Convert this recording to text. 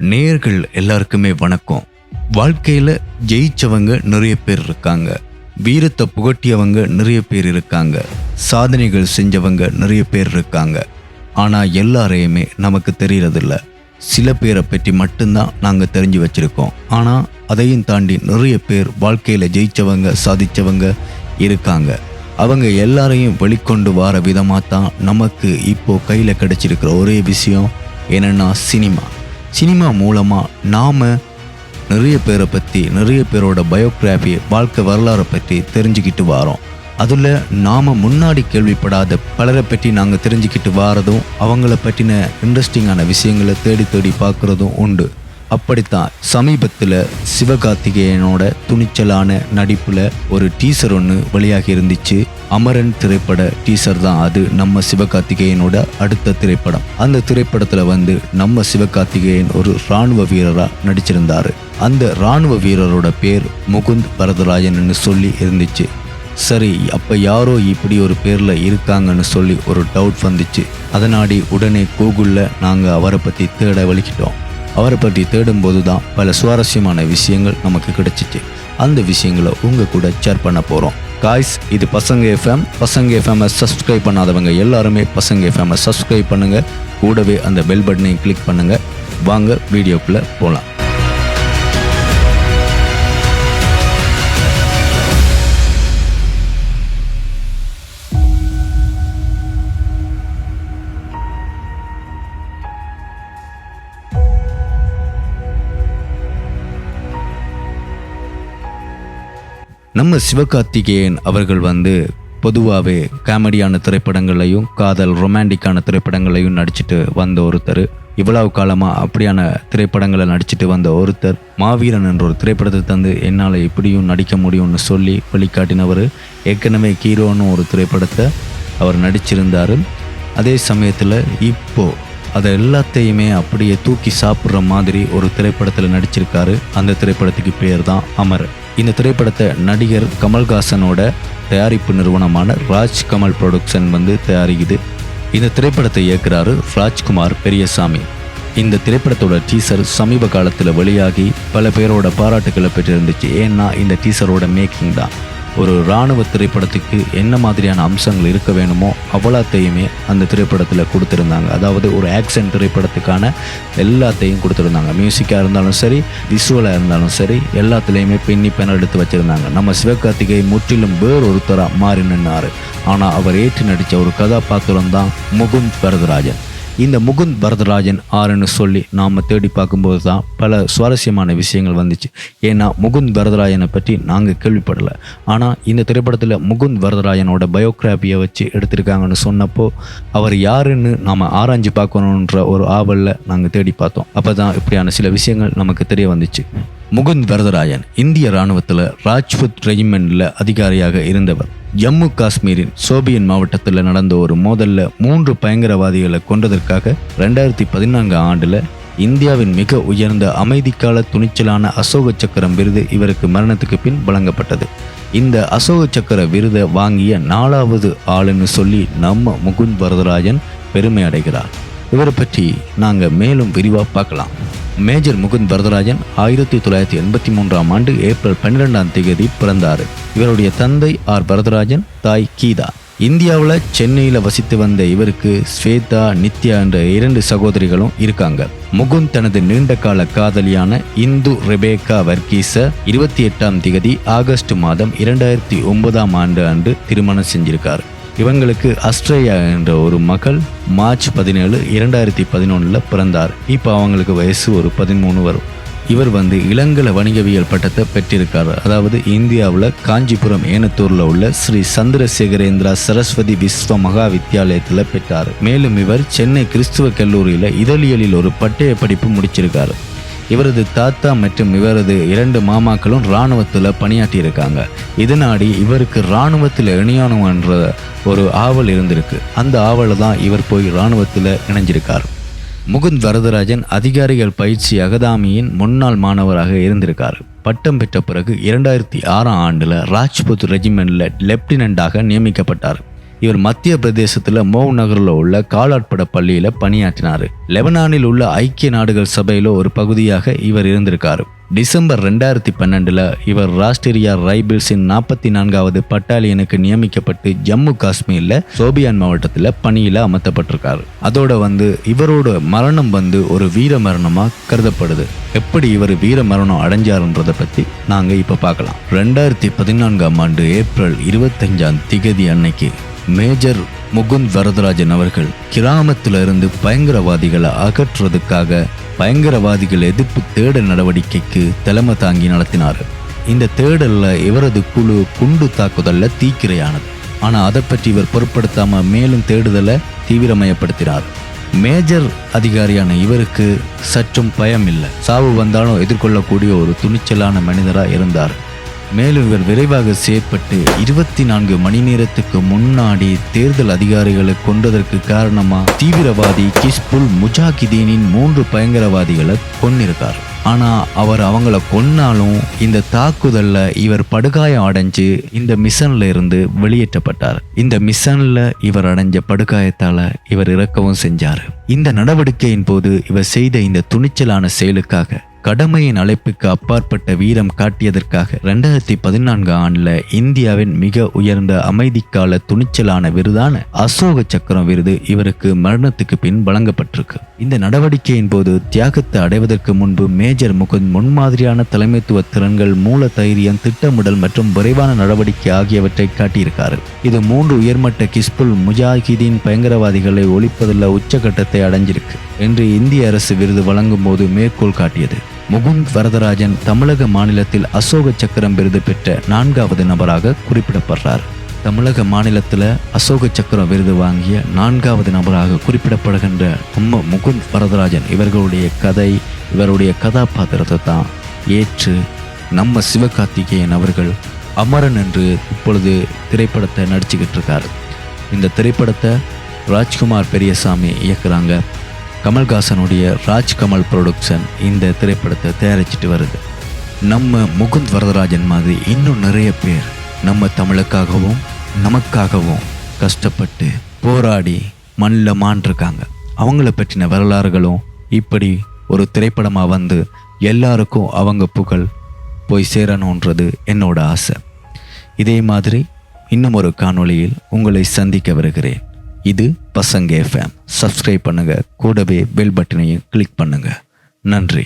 நேர்கள் எல்லாருக்குமே வணக்கம். வாழ்க்கையில் ஜெயிச்சவங்க நிறைய பேர் இருக்காங்க. வீரத்தை புகட்டியவங்க நிறைய பேர் இருக்காங்க. சாதனைகள் செஞ்சவங்க நிறைய பேர் இருக்காங்க. ஆனால் எல்லாரையுமே நமக்கு தெரியறதில்ல. சில பேரை பற்றி மட்டும்தான் நாங்கள் தெரிஞ்சு வச்சுருக்கோம். ஆனால் அதையும் தாண்டி நிறைய பேர் வாழ்க்கையில் ஜெயிச்சவங்க சாதித்தவங்க இருக்காங்க. அவங்க எல்லாரையும் வெளிக்கொண்டு வர விதமாக தான் நமக்கு இப்போது கையில் கிடச்சிருக்கிற ஒரே விஷயம் என்னென்னா சினிமா. சினிமா மூலமாக நாம் நிறைய பேரை பற்றி நிறைய பேரோட பயோகிராஃபி வாழ்க்கை வரலாறை பற்றி தெரிஞ்சுக்கிட்டு வரோம். அதில் நாம் முன்னாடி கேள்விப்படாத பலரை பற்றி நாங்கள் தெரிஞ்சுக்கிட்டு வாரதும் அவங்கள பற்றின இன்ட்ரெஸ்டிங்கான விஷயங்களை தேடி தேடி பார்க்குறதும் உண்டு. அப்படித்தான் சமீபத்தில் சிவகார்த்திகேயனோட துணிச்சலான நடிப்பில் ஒரு டீசர் ஒன்று வெளியாகி இருந்துச்சு. அமரன் திரைப்பட டீசர் தான் அது. நம்ம சிவகார்த்திகேயனோட அடுத்த திரைப்படம். அந்த திரைப்படத்தில் வந்து நம்ம சிவகார்த்திகேயன் ஒரு இராணுவ வீரராக நடிச்சிருந்தாரு. அந்த இராணுவ வீரரோட பேர் முகுந்த் வரதராஜன்னு சொல்லி இருந்துச்சு. சரி அப்போ யாரோ இப்படி ஒரு பேரில் இருக்காங்கன்னு சொல்லி ஒரு டவுட் வந்துச்சு. அதனாடி உடனே கூகுளில் நாங்கள் அவரை பற்றி தேட வலிக்கிட்டோம். அவரை பற்றி தேடும்போது தான் பல சுவாரஸ்யமான விஷயங்கள் நமக்கு கிடைச்சிச்சு. அந்த விஷயங்களை உங்கள் கூட ஷேர் பண்ண போகிறோம் காய்ஸ் இது பசங்க எஃப்எம் பசங்க எஃப்எம்மை சப்ஸ்கிரைப் பண்ணாதவங்க எல்லாருமே பசங்க எஃப்எம்மை சப்ஸ்கிரைப் பண்ணுங்கள் கூடவே அந்த பெல் பட்டனையும் கிளிக் பண்ணுங்கள் வாங்க வீடியோக்குள்ளே போகலாம் நம்ம சிவகார்த்திகேயன் அவர்கள் வந்து பொதுவாகவே காமெடியான திரைப்படங்களையும் காதல் ரொமான்டிக்கான திரைப்படங்களையும் நடிச்சிட்டு வந்த ஒருத்தர். இவ்வளவு காலமாக அப்படியான திரைப்படங்களை நடிச்சிட்டு வந்த ஒருத்தர் மாவீரன் என்ற ஒரு திரைப்படத்தை தந்து என்னால் இப்படியும் நடிக்க முடியும்னு சொல்லி வழிகாட்டினவர் ஏற்கனவே ஹீரோன்னு ஒரு திரைப்படத்தை அவர் நடிச்சிருந்தார். அதே சமயத்தில் இப்போது அதை எல்லாத்தையுமே அப்படியே தூக்கி சாப்பிட்ற மாதிரி ஒரு திரைப்படத்தில் நடிச்சிருக்காரு. அந்த திரைப்படத்துக்கு பேர் தான் அமர். இந்த திரைப்படத்தை நடிகர் கமல்ஹாசனோட தயாரிப்பு நிறுவனமான ராஜ் கமல் ப்ரொடக்ஷன் வந்து தயாரிக்குது. இந்த திரைப்படத்தை இயக்குறாரு ராஜ்குமார் பெரியசாமி. இந்த திரைப்படத்தோட டீசர் சமீப காலத்தில் வெளியாகி பல பேரோட பாராட்டுக்களை பெற்றிருந்துச்சு. ஏன்னா இந்த டீசரோட மேக்கிங் தான். ஒரு இராணுவ திரைப்படத்துக்கு என்ன மாதிரியான அம்சங்கள் இருக்க வேணுமோ அவ்வளோத்தையுமே அந்த திரைப்படத்தில் கொடுத்துருந்தாங்க. அதாவது ஒரு ஆக்ஷன் திரைப்படத்துக்கான எல்லாத்தையும் கொடுத்துருந்தாங்க. மியூசிக்காக இருந்தாலும் சரி விசுவலாக இருந்தாலும் சரி எல்லாத்துலேயுமே பின்னி பெணல் எடுத்து வச்சுருந்தாங்க. நம்ம சிவகார்த்திகை முற்றிலும் வேறொருத்தராக மாறி நின்னார். ஆனால் அவர் ஏற்று நடித்த ஒரு கதாபாத்திரம் தான் முகுந்த் பரதராஜன் இந்த முகுந்த் பரதராஜன் ஆறுன்னு சொல்லி நாம் தேடி பார்க்கும்போது தான் பல சுவாரஸ்யமான விஷயங்கள் வந்துச்சு. ஏன்னா முகுந்த் வரதராயனை பற்றி நாங்கள் கேள்விப்படலை. ஆனால் இந்த திரைப்படத்தில் முகுந்த் வரதராயனோட பயோகிராஃபியை வச்சு எடுத்திருக்காங்கன்னு சொன்னப்போ அவர் யாருன்னு நாம் ஆராய்ஞ்சு பார்க்கணுன்ற ஒரு ஆவலில் நாங்கள் தேடி பார்த்தோம். அப்போ தான் இப்படியான சில விஷயங்கள் நமக்கு தெரிய வந்துச்சு. முகுந்த் வரதராயன் இந்திய இராணுவத்தில் ராஜ்புத் ரெஜிமெண்டில் அதிகாரியாக இருந்தவர். ஜம்மு காஷ்மீரின் சோபியன் மாவட்டத்தில் நடந்த ஒரு மோதலில் மூன்று பயங்கரவாதிகளை கொன்றதற்காக ரெண்டாயிரத்தி பதினான்கு ஆண்டில் இந்தியாவின் மிக உயர்ந்த அமைதிக்கால துணிச்சலான அசோக சக்கரம் விருது இவருக்கு மரணத்துக்கு பின் வழங்கப்பட்டது. இந்த அசோக சக்கர விருதை வாங்கிய நாலாவது ஆளுன்னு சொல்லி நம்ம முகுந்த் வரதராஜன் பெருமை அடைகிறார். இவரை பற்றி நாங்கள் மேலும் விரிவாக பார்க்கலாம். மேஜர் முகுந்த் வரதராஜன் ஆயிரத்தி தொள்ளாயிரத்தி எண்பத்தி மூன்றாம் ஆண்டு ஏப்ரல் பன்னிரெண்டாம் தேதி பிறந்தார். இவருடைய தந்தை ஆர் வரதராஜன் தாய் கீதா. இந்தியாவில் சென்னையில் வசித்து வந்த இவருக்கு ஸ்வேதா நித்யா என்ற இரண்டு சகோதரிகளும் இருக்காங்க. முகுந்த் தனது நீண்ட கால காதலியான இந்து ரெபேக்கா வர்கீஸ இருபத்தி எட்டாம் திகதி ஆகஸ்ட் மாதம் இரண்டாயிரத்தி ஒன்பதாம் ஆண்டு அன்று திருமணம் செஞ்சிருக்கார். இவங்களுக்கு அஸ்ட்ரேயா என்ற ஒரு மகள் மார்ச் பதினேழு இரண்டாயிரத்தி பதினொன்றில் பிறந்தார். இப்போ அவங்களுக்கு வயசு ஒரு பதிமூணு வரும். இவர் வந்து இளங்கல வணிகவியல் பட்டத்தை பெற்றிருக்கார். அதாவது இந்தியாவில் காஞ்சிபுரம் ஏனத்தூரில் உள்ள ஸ்ரீ சந்திரசேகரேந்திரா சரஸ்வதி விஸ்வ மகா வித்யாலயத்தில் பெற்றார். மேலும் இவர் சென்னை கிறிஸ்துவ கல்லூரியில் இதழியலில் ஒரு பட்டய படிப்பு முடிச்சிருக்காரு. இவரது தாத்தா மற்றும் இவரது இரண்டு மாமாக்களும் இராணுவத்தில் பணியாற்றியிருக்காங்க. இதனாடி இவருக்கு இராணுவத்தில் இணையணும் என்ற ஒரு ஆவல் இருந்திருக்கு. அந்த ஆவலை தான் இவர் போய் இராணுவத்தில் இணைஞ்சிருக்கார். முகுந்த் வரதராஜன் அதிகாரிகள் பயிற்சி அகதாமியின் முன்னாள் மாணவராக இருந்திருக்கார். பட்டம் பெற்ற பிறகு இரண்டாயிரத்தி ஆறாம் ஆண்டில் ராஜ்புத் ரெஜிமெண்டில் லெப்டினண்டாக நியமிக்கப்பட்டார். இவர் மத்திய பிரதேசத்தில் மோவ் நகரில் உள்ள காலாட்பட பள்ளியில் பணியாற்றினார். லெபனானில் உள்ள ஐக்கிய நாடுகள் சபையில ஒரு பகுதியாக இவர் இருந்திருக்காரு. டிசம்பர் ரெண்டாயிரத்தி பன்னெண்டில் இவர் ராஷ்டிரியா ரைபிள்ஸின் நாற்பத்தி நான்காவது பட்டாலியனுக்கு நியமிக்கப்பட்டு ஜம்மு காஷ்மீரில் சோபியான் மாவட்டத்தில் பணியில் அமர்த்தப்பட்டிருக்காரு. அதோட வந்து இவரோட மரணம் வந்து ஒரு வீர மரணமாக கருதப்படுது. எப்படி இவர் வீர மரணம் அடைஞ்சாருன்றதை பற்றி நாங்கள் இப்போ பார்க்கலாம். ரெண்டாயிரத்தி பதினான்காம் ஆண்டு ஏப்ரல் இருபத்தஞ்சாம் திகதி அன்னைக்கு மேஜர் முகுந்த் வரதராஜன் அவர்கள் கிராமத்துல இருந்து பயங்கரவாதிகளை அகற்றுறதுக்காக பயங்கரவாதிகள் எதிர்ப்பு தேடல் நடவடிக்கைக்கு தலைமை தாங்கி நடத்தினார். இந்த தேடலில் இவரது குழு குண்டு தாக்குதலில் தீக்கிரையானது. ஆனால் அதை பற்றி இவர் பொருட்படுத்தாம மேலும் தேடுதலை தீவிரமயப்படுத்தினார். மேஜர் அதிகாரியான இவருக்கு சற்றும் பயம் இல்லை சாவு வந்தாலும் எதிர்கொள்ளக்கூடிய ஒரு துணிச்சலான மனிதராக இருந்தார். மேலும் இவர் விரைவாக செயற்பட்டு இருபத்தி நான்கு மணி நேரத்துக்கு முன்னாடி தேர்தல் அதிகாரிகளை கொண்டதற்கு காரணமா தீவிரவாதி கிஸ்புல் முஜாகிதீனின் மூன்று பயங்கரவாதிகளை கொன்னிருக்கார். ஆனா அவர் அவங்கள கொன்னாலும் இந்த தாக்குதல்ல இவர் படுகாயம் அடைஞ்சு இந்த மிஷன்ல இருந்து வெளியேற்றப்பட்டார். இந்த மிஷன்ல இவர் அடைஞ்ச படுகாயத்தால இவர் இறக்கவும் செஞ்சார். இந்த நடவடிக்கையின் போது இவர் செய்த இந்த துணிச்சலான செயலுக்காக கடமையின் அழைப்புக்கு அப்பாற்பட்ட வீரம் காட்டியதற்காக ரெண்டாயிரத்தி பதினான்கு ஆண்டுல இந்தியாவின் மிக உயர்ந்த அமைதிக்கால துணிச்சலான விருதான அசோக சக்கரம் விருது இவருக்கு மரணத்துக்கு பின் வழங்கப்பட்டிருக்கு. இந்த நடவடிக்கையின் போது தியாகத்தை அடைவதற்கு முன்பு மேஜர் முகுந்த் முன்மாதிரியான தலைமைத்துவ திறன்கள் மூல தைரியம் திட்டமிடல் மற்றும் விரைவான நடவடிக்கை ஆகியவற்றை காட்டியிருக்காரு. இது மூன்று உயர்மட்ட கிஸ்புல் முஜாஹிதீன் பயங்கரவாதிகளை ஒழிப்பதில் உச்சகட்டத்தை அடைஞ்சிருக்கு என்று இந்திய அரசு விருது வழங்கும் போது மேற்கோள் காட்டியது. முகுந்த் வரதராஜன் தமிழக மாநிலத்தில் அசோக சக்கரம் விருது பெற்ற நான்காவது நபராக குறிப்பிடப்படுறார். தமிழக மாநிலத்தில் அசோக சக்கரம் விருது வாங்கிய நான்காவது நபராக குறிப்பிடப்படுகின்ற நம்ம முகுந்த் வரதராஜன் இவர்களுடைய கதை இவருடைய கதாபாத்திரத்தை தான் ஏற்று நம்ம சிவகார்த்திகேயன் அவர்கள் அமரன் என்று இப்பொழுது திரைப்படத்தை நடிச்சுக்கிட்டு இருக்கார். இந்த திரைப்படத்தை ராஜ்குமார் பெரியசாமி இயக்குறாங்க. கமல்ஹாசனுடைய ராஜ்கமல் ப்ரொடக்ஷன் இந்த திரைப்படத்தை தயாரிச்சிட்டு வருது. நம்ம முகுந்த் வரதராஜன் மாதிரி இன்னும் நிறைய பேர் நம்ம தமிழுக்காகவும் நமக்காகவும் கஷ்டப்பட்டு போராடி மண்ணில் மாண்டிருக்காங்க அவங்கள பற்றின வரலாறுகளும் இப்படி ஒரு திரைப்படமாக வந்து எல்லாருக்கும் அவங்க புகழ் போய் சேரணுன்றது என்னோட ஆசை. இதே மாதிரி இன்னும் ஒரு காணொளியில் உங்களை சந்திக்க வருகிறேன். இது பசங்க எஃப்எம் சப்ஸ்கிரைப் பண்ணுங்க. கூடவே பெல் பட்டனையும் கிளிக் பண்ணுங்க. நன்றி.